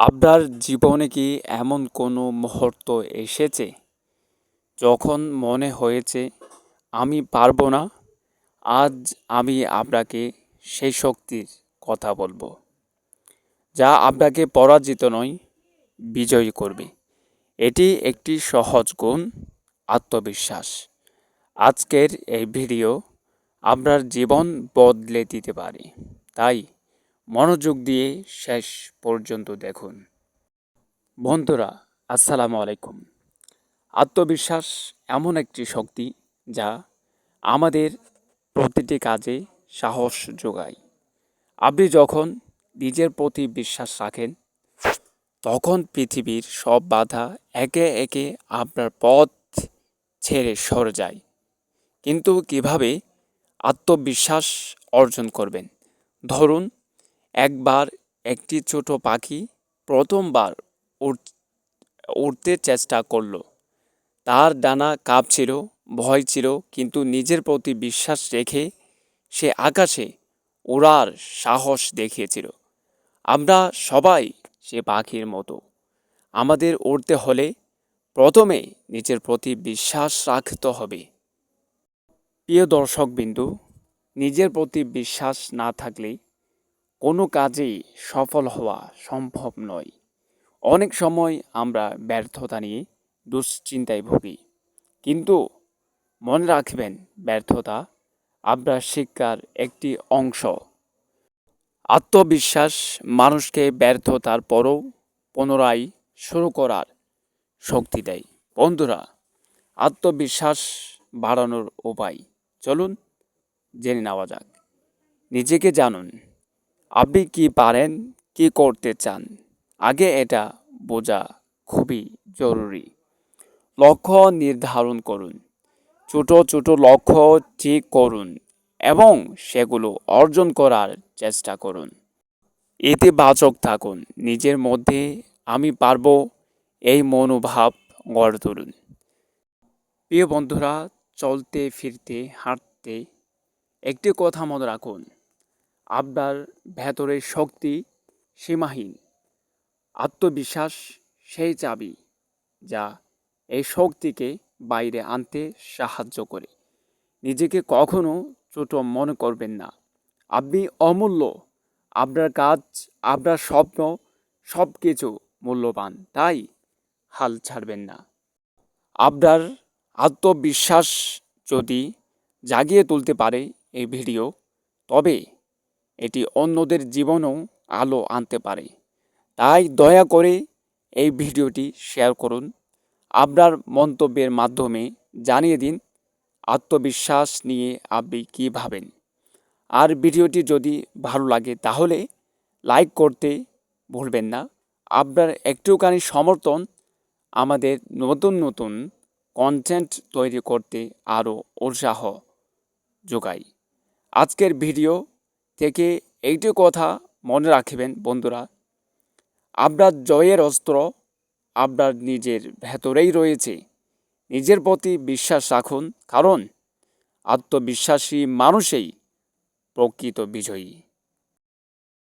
আপনার জীবনে কি এমন কোনো মুহূর্ত এসেছে? যখন মনে হয়েছে, আমি পারব না, আজ আমি আপনাকে সেই শক্তির কথা বলব, যা আপনাকে পরাজিত নয়, বিজয়ী করবে। এটি একটি সহজ গুণ, আত্মবিশ্বাস। আজকের এই ভিডিও আপনার জীবন বদলে দিতে পারে। তাই মনোযোগ দিয়ে শেষ পর্যন্ত দেখুন। বন্ধুরা, আসসালামু আলাইকুম। আত্মবিশ্বাস এমন একটি শক্তি যা আমাদের প্রতিটি কাজে সাহস যোগায়। আপনি যখন নিজের প্রতি বিশ্বাস রাখেন, তখন পৃথিবীর সব বাধা একে একে আপনার পথ ছেড়ে সরে যায়। কিন্তু কীভাবে আত্মবিশ্বাস অর্জন করবেন? ধরুন একবার একটি ছোট পাখি প্রথমবার উড়তে চেষ্টা করল। তার ডানা কাঁপছিল, ভয় ছিল, কিন্তু নিজের প্রতি বিশ্বাস রেখে সে আকাশে ওড়ার সাহস দেখিয়েছিল। আমরা সবাই সে পাখির মতো। আমাদের উড়তে হলে প্রথমে নিজের প্রতি বিশ্বাস রাখতে হবে। প্রিয় দর্শকবিন্দু, নিজের প্রতি বিশ্বাস না থাকলে কোনো কাজেই সফল হওয়া সম্ভব নয়। অনেক সময় আমরা ব্যর্থতা নিয়ে দুশ্চিন্তায় ভুগি, কিন্তু মনে রাখবেন, ব্যর্থতা আপনার শিক্ষার একটি অংশ। আত্মবিশ্বাস মানুষকে ব্যর্থতার পরও পুনরায় শুরু করার শক্তি দেয়। বন্ধুরা, আত্মবিশ্বাস বাড়ানোর উপায়, চলুন জেনে নেওয়া যাক। নিজেকে জানুন আপনি কি পারেন? কি করতে চান? আগে এটা বোঝা খুবই জরুরি। লক্ষ্য নির্ধারণ করুন। ছোট ছোট লক্ষ্য ঠিক করুন এবং সেগুলো অর্জন করার চেষ্টা করুন। ইতিবাচক থাকুন। নিজের মধ্যে আমি পারব এই মনোভাব গড়ে তুলুন। প্রিয় বন্ধুরা, চলতে, ফিরতে, হাঁটতে একটি কথা মনে রাখুন। আপনার ভেতরের শক্তি সীমাহীন। আত্মবিশ্বাস সেই চাবি যা এই শক্তিকে বাইরে আনতে সাহায্য করে। নিজেকে কখনো ছোট মনে করবেন না। আপনি অমূল্য। আপনার কাজ, আপনার স্বপ্ন সব কিছু মূল্যবান। তাই হাল ছাড়বেন না। আপনার আত্মবিশ্বাস যদি জাগিয়ে তুলতে পারে এই ভিডিও, তবে এটি অন্যদের জীবনেও আলো আনতে পারে। তাই দয়া করে এই ভিডিওটি শেয়ার করুন। আপনার মন্তব্যের মাধ্যমে জানিয়ে দিন আত্মবিশ্বাস নিয়ে আপনি কী ভাবেন। আর ভিডিওটি যদি ভালো লাগে তাহলে লাইক করতে ভুলবেন না। আপনার একটুখানি সমর্থন আমাদের নতুন নতুন কন্টেন্ট তৈরি করতে আরও উৎসাহ যোগায়। আজকের ভিডিও থেকে এইটি কথা মনে রাখবেন, বন্ধুরা। আপনার জয়ের অস্ত্র আপনার নিজের ভেতরেই রয়েছে। নিজের প্রতি বিশ্বাস রাখুন, কারণ আত্মবিশ্বাসী মানুষেই প্রকৃত বিজয়ী।